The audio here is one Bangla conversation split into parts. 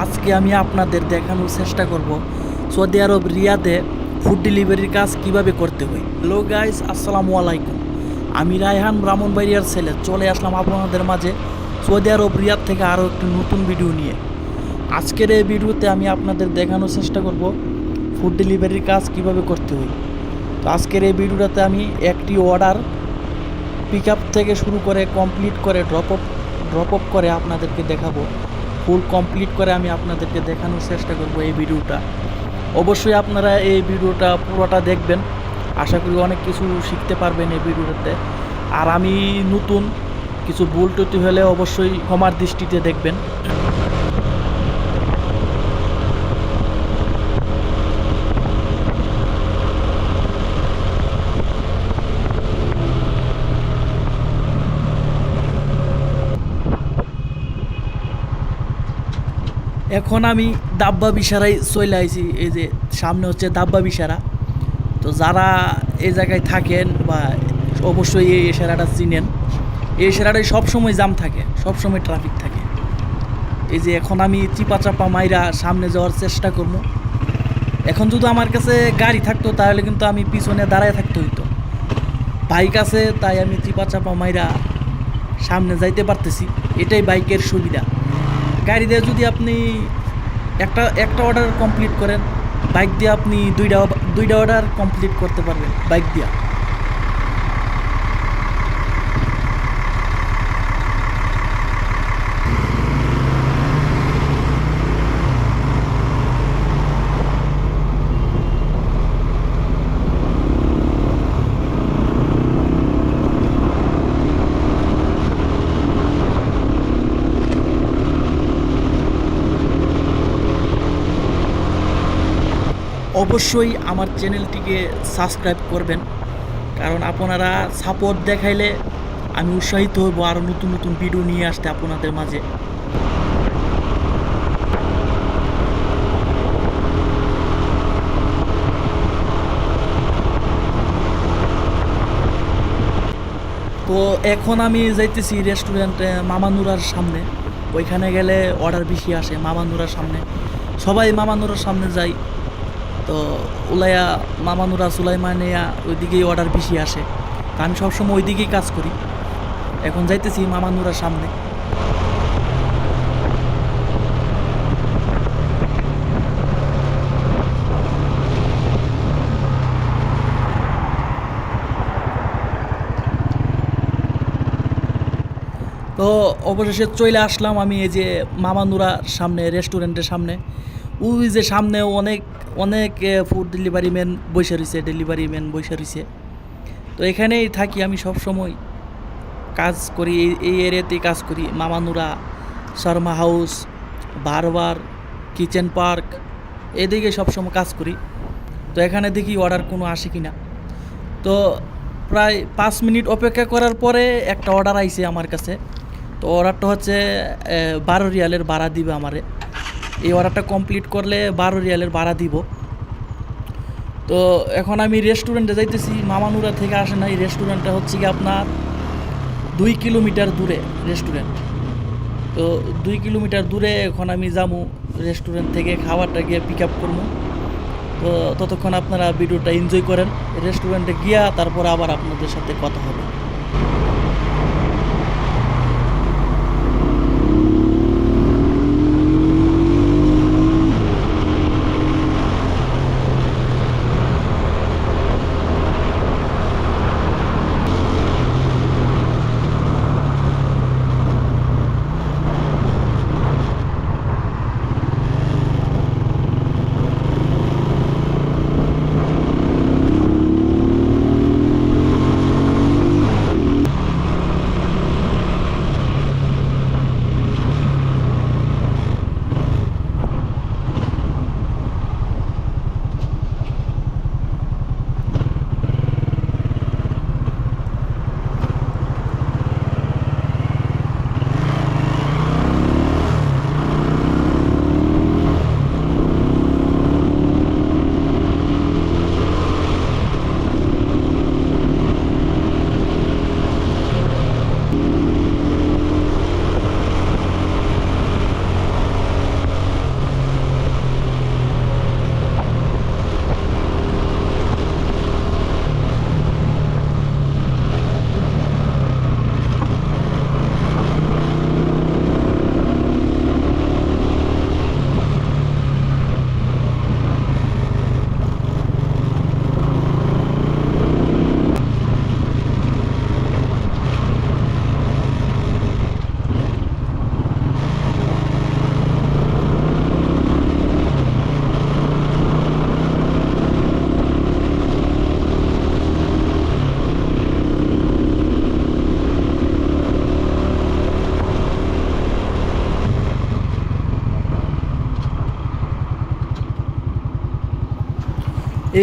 আজকে আমি আপনাদের দেখানোর চেষ্টা করব সৌদি আরব রিয়াদে ফুড ডেলিভারির কাজ কীভাবে করতে হয়। হ্যালো গাইস আসসালামু আলাইকুম। আমি রায়হান ব্রাহ্মণ ব্রাহ্মণবাড়িয়ার ছেলে। চলে আসলাম আপনাদের মাঝে সৌদি আরব রিয়াদ থেকে আরও একটি নতুন ভিডিও নিয়ে। আজকের এই ভিডিওতে আমি আপনাদের দেখানোর চেষ্টা করব ফুড ডেলিভারির কাজ কীভাবে করতে হয়। তো আজকের এই ভিডিওটাতে আমি একটি অর্ডার পিক থেকে শুরু করে কমপ্লিট করে ড্রপ আপ ড্রপ আপ করে আপনাদেরকে দেখাবো। ফুল কমপ্লিট করে আমি আপনাদেরকে দেখানোর চেষ্টা করব এই ভিডিওটা। অবশ্যই আপনারা এই ভিডিওটা পুরোটা দেখবেন। আশা করি অনেক কিছু শিখতে পারবেন এই ভিডিওটাতে। আর আমি নতুন, কিছু ভুল টুটি হলে অবশ্যই ক্ষমার দৃষ্টিতে দেখবেন। এখন আমি দাব্বা বিসারাই চলে আইছি, এই যে সামনে হচ্ছে দাব্বা বিসারা তো যারা এই জায়গায় থাকেন বা অবশ্যই এই এশারাটা চিনেন, এই এশারাটায় সবসময় জাম থাকে, সবসময় ট্রাফিক থাকে। এই যে এখন আমি চিপা চাপা মাইরা সামনে যাওয়ার চেষ্টা করব। এখন যদি আমার কাছে গাড়ি থাকতো, তাহলে কিন্তু আমি পিছনে দাঁড়ায় থাকতে হইতো। বাইক আছে, তাই আমি চিপা চাপা মাইরা সামনে যাইতে পারতেছি। এটাই বাইকের সুবিধা। গাড়ি দিয়ে যদি আপনি একটা একটা অর্ডার কমপ্লিট করেন বাইক দিয়ে আপনি দুইটা দুইটা অর্ডার কমপ্লিট করতে পারবেন বাইক দিয়া। অবশ্যই আমার চ্যানেলটিকে সাবস্ক্রাইব করবেন। কারণ আপনারা সাপোর্ট দেখাইলে আমি উৎসাহিত হইব আরও নতুন নতুন ভিডিও নিয়ে আসতে আপনাদের মাঝে। তো এখন আমি যাইতেছি রেস্টুরেন্টে মামানুরার সামনে। ওইখানে গেলে অর্ডার বেশি আসে মামানুরার সামনে। সবাই মামানুরার সামনে যাই তো উলাইয়া মামানুরা সুলাইমানিয়া ওইদিকেই অর্ডার বেশি আসে। তা আমি সবসময় ওই দিকেই কাজ করি। এখন যাইতেছি মামানুরার সামনে। তো অবশেষে চলে আসলাম আমি এই যে মামানুরার সামনে রেস্টুরেন্টের সামনে। ওই যে সামনে অনেক অনেক ফুড ডেলিভারি ম্যান বসে রয়েছে ডেলিভারি ম্যান বসে রয়েছে। তো এখানেই থাকি আমি সব সময় কাজ করি, এই- এরিয়াতেই কাজ করি। মামানুরা, শর্মা হাউস, বারবার, কিচেন পার্ক, এদিকে সবসময় কাজ করি। তো এখানে দেখি অর্ডার কোনো আসে কি না তো প্রায় পাঁচ মিনিট অপেক্ষা করার পরে একটা অর্ডার আইছে আমার কাছে। তো অর্ডারটা হচ্ছে বারো রিয়ালের ভাড়া দিবে আমারে। এই অর্ডারটা কমপ্লিট করলে বারো রিয়ালের ভাড়া দিব। তো এখন আমি রেস্টুরেন্টে যাইতেছি, মামানুরা থেকে আসে না এই রেস্টুরেন্টটা হচ্ছে কি আপনার দুই কিলোমিটার দূরে রেস্টুরেন্ট তো দুই কিলোমিটার দূরে এখন আমি যাব রেস্টুরেন্ট থেকে, খাবারটা গিয়ে পিক আপ করব তো ততক্ষণ আপনারা ভিডিওটা এনজয় করেন। রেস্টুরেন্টে গিয়া তারপর আবার আপনাদের সাথে কথা হবে।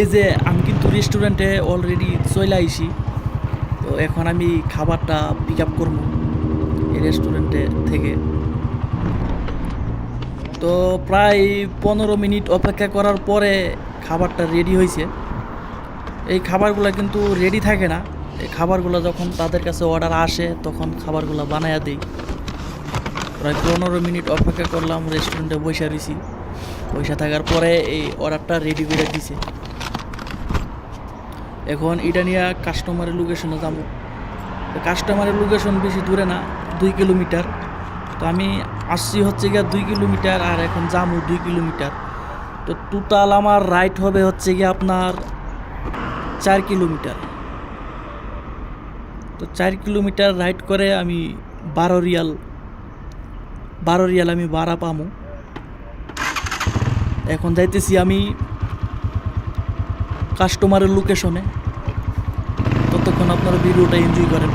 এই যে আমি কিন্তু রেস্টুরেন্টে অলরেডি চলে আইছি, তো এখন আমি খাবারটা পিক আপ করব এই রেস্টুরেন্টে থেকে। তো প্রায় পনেরো মিনিট অপেক্ষা করার পরে খাবারটা রেডি হয়েছে এই খাবারগুলো কিন্তু রেডি থাকে না। এই খাবারগুলো যখন তাদের কাছে অর্ডার আসে, তখন খাবারগুলো বানায়া দিই। প্রায় পনেরো মিনিট অপেক্ষা করলাম রেস্টুরেন্টে বসে রয়েছি পয়সা থাকার পরে এই অর্ডারটা রেডি করে দিছে। এখন এটা নিয়ে কাস্টমারের লোকেশনে যাব। কাস্টমারের লোকেশন বেশি দূরে না, দুই কিলোমিটার। তো আমি আসছি হচ্ছে গিয়া দুই কিলোমিটার আর এখন যাব দুই কিলোমিটার। তো টোটাল আমার রাইট হবে হচ্ছে গিয়ে আপনার চার কিলোমিটার। তো চার কিলোমিটার রাইড করে আমি বারো রিয়াল বারো রিয়াল আমি ভাড়া পামো। এখন যাইতেছি আমি কাস্টমারের লোকেশনে আপনারা ভিডিওটা এনজয় করেন।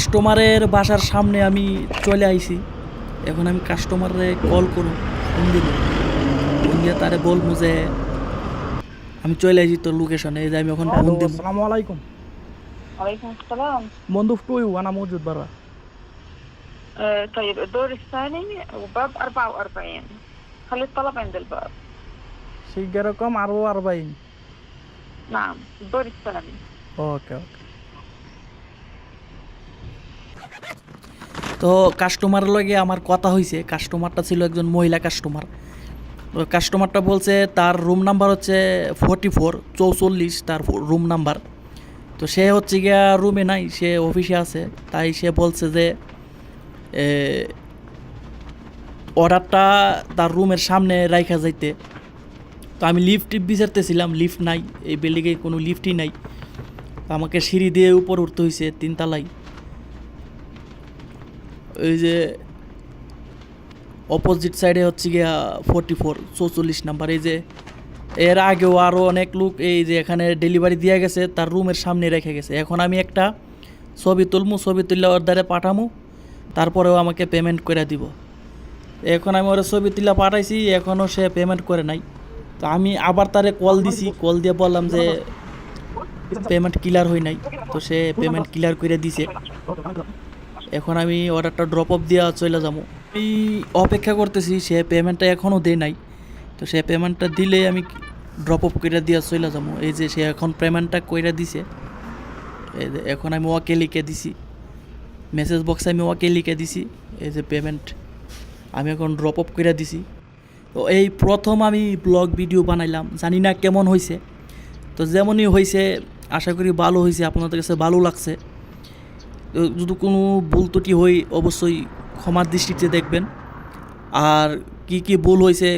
কাস্টমারের বাসার সামনে আমি চলে আইছি এখন আমি কাস্টমারে কল করব ফোন দিব ফোন দিয়ে তারে বলবো যে আমি চলে আইছি তোর লোকেশনে এই যে আমি এখন ফোন الو দিব السلام عليكم عليكم السلام منذ فتوي وانا موجود برا آه طيب الدور الثاني وباب 44 خلي الطلب عند الباب شيء رقم 44 نعم الدور الثاني اوكي اوكي তো কাস্টমারের লগে আমার কথা হয়েছে কাস্টমারটা ছিল একজন মহিলা কাস্টমার কাস্টমারটা বলছে, তার রুম নাম্বার হচ্ছে ফোরটি ফোর চৌচল্লিশ, তার রুম নাম্বার তো সে হচ্ছে গিয়া রুমে নাই, সে অফিসে আছে। তাই সে বলছে যে অর্ডারটা তার রুমের সামনে রাইখা যাইতে। তো আমি লিফট বিচারতেছিলাম লিফট নাই। এই বিল্ডিংয়ে কোনো লিফটই নাই। আমাকে সিঁড়ি দিয়ে উপর উঠতে হয়েছে তিনতলায়। ওই যে অপোজিট সাইডে হচ্ছে গিয়া ফোরটি ফোর চৌচল্লিশ নাম্বার এই যে এর আগেও আরও অনেক লোক এই যে এখানে ডেলিভারি দিয়ে গেছে, তার রুমের সামনে রেখে গেছে। এখন আমি একটা ছবি তুলমু, ছবি তুললে ওর দ্বারে পাঠামু, তারপরেও আমাকে পেমেন্ট করে দিব। এখন আমি ওর ছবি তুলে পাঠাইছি এখনও সে পেমেন্ট করে নাই। তো আমি আবার তারে কল দিছি কল দিয়ে বললাম যে পেমেন্ট ক্লিয়ার হয় নাই, তো সে পেমেন্ট ক্লিয়ার করে দিছে। এখন আমি অর্ডারটা ড্রপ অফ দিয়ে চলে যাব আমি অপেক্ষা করতেছি, সে পেমেন্টটা এখনও দেয় নাই। তো সে পেমেন্টটা দিলে আমি ড্রপ অফ করে দিয়ে চলে যাব এই যে সে এখন পেমেন্টটা কইরা দিছে। এই যে এখন আমি ওকে লিখে দিছি। মেসেজ বক্সে আমি ওকে লিখে দিছি। এই যে পেমেন্ট আমি এখন ড্রপ অফ করে দিছি। তো এই প্রথম আমি ব্লগ ভিডিও বানাইলাম। জানি না কেমন হয়েছে তো যেমনই হয়েছে আশা করি ভালো হয়েছে আপনাদের কাছে ভালো লাগছে। যদি কোনো ভুল ত্রুটি হই অবশ্যই ক্ষমার দৃষ্টিতে দেখবেন। আর কি কি ভুল হয়েছে